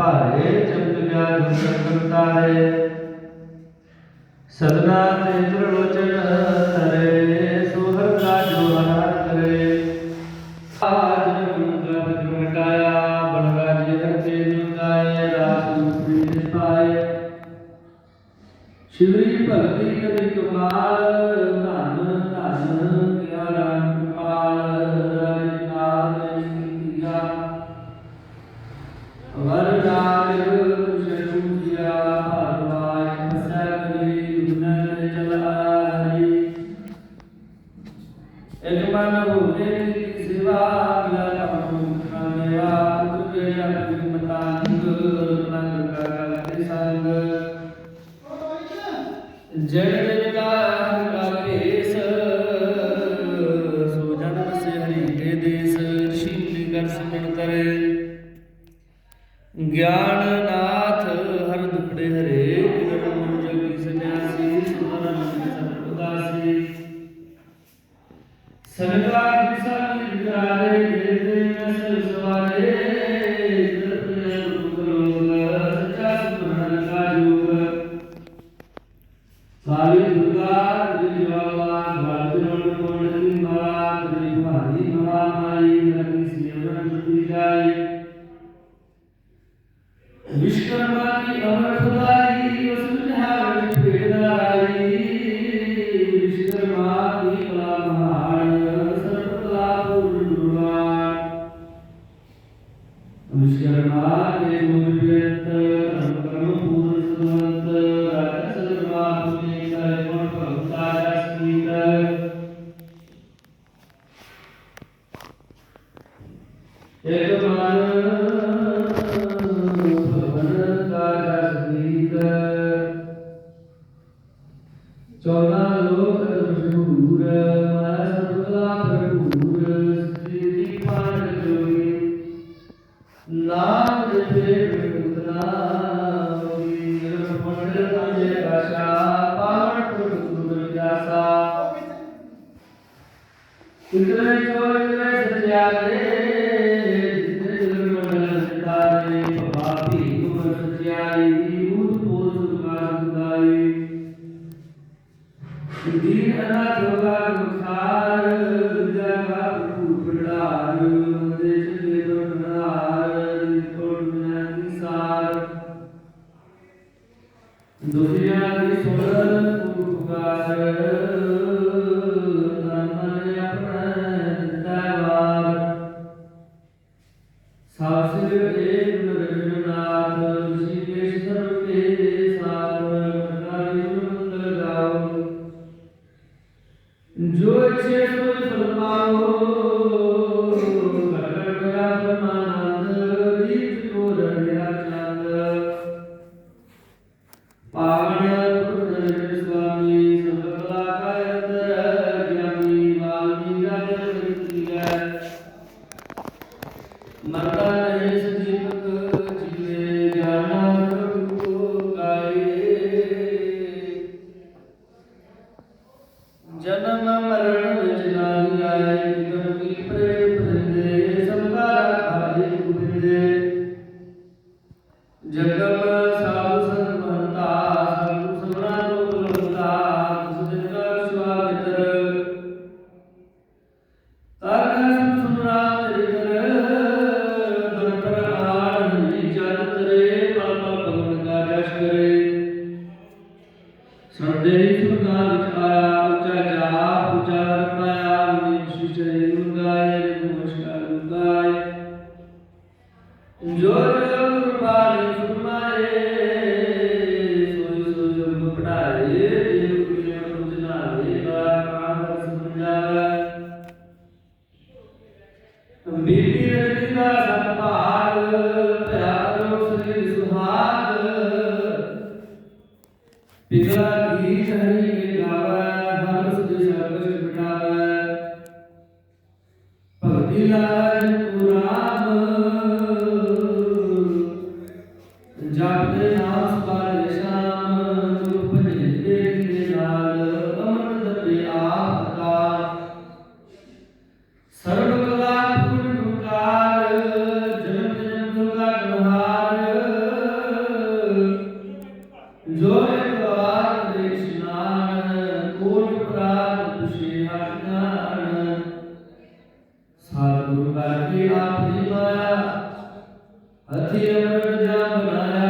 ਭਾਰੇ ਚੰਦ ਗਿਆ ਦੁਰਗਤ ਸਦਨਾ ਤੇ ਤ੍ਰਿਲੋਚਨ ਹਰੇ ਸੁਹਰ ਦਾ ਜੋ ਹਰ ਕਰੇ। ਆਜ ਮੰਗਾ ਬਦ ਮਟਾਇਆ ਬਨ ਰਾਜ ਹਰਤੇ ਰਾਸ ਰੂਪੀ ਪਾਏ ਸ਼ਿਵਰੀ ਭਗਤੀ ਕਰੀ ਕਮਾਲ, ਧਨ 우리가 ਨਿਗਰਾਰੇ ਦੇ ਦੇ ਨਸਲ ਸਵਾਰੇ ਦਰਪੇ ਵਿਸ਼ਕਰਮਾ ਕੇ ਮੁਖ ਬੇਤ ਕਰਮ ਕਰਮ ਪੂਰਨ ਸੁਵੰਤ ਰਾਜਾ ਸਰਵਾ ਪੁਨੇ ਕਰੇ ਗੁਣ ਭਗਤਾ ਰਸ ਕੀਤ ਇਕ ਨਾਮ ਜਪੇ ਪ੍ਰਤਨਾ ਹੋਈ ਨਿਰਪੰਡ ਤਾਜੇ ਆਸ਼ਾ ਪਾਵਨ ਪੁਰਖ ਵਿਦਾਸਾ ਇਤਰੇ ਚੋਰ ਇਤਰੇ ਸਚਿਆਰੇ ਜਿਤਨੇ ਜੁਗਰ ਮੰਡਲ ਸਿਤਾਰੇ ਭਾਪੀ ਗੁਰ ਸਚਿਆਈ ਬੂਤ ਪੋਸ ਸੁਖਾ ਸੁਦਾਈ ਦੀਨ ਅਨਾਥ ਹੋਗਾ ਮੁਖਾਰ ਤਰਨ ਸੁਨਰਾ ਚਰਿਤਰ ਦਰਪਰ ਬੀਬੀ ਰਜਨੀ ਦਾ ਸਤਪਾਲ ਪਿਆਰੋ ਸ੍ਰੀ ਸੁਹਾਗ। ਪਿਗਲਾ ਗੀਤ ਹਰੀ ਕੇ ਗਾਵੇ ਹਰ ਸੁਧ ਸਰਬਸ਼ ਮਿਟਾਵੇ। ਭਗਤੀ ਲਾਜ ਪੁਰਾਮ ਜਪਦੇ ਨਾਮ ਸਵਾਰੇ ਸ਼ਾਮ ਜੋ ਭਜੇ ਦੇ ਨਾਲ ਅਮਰ ਦਤੇ ਆਪ ਦਾ ਸਰਬ Lord,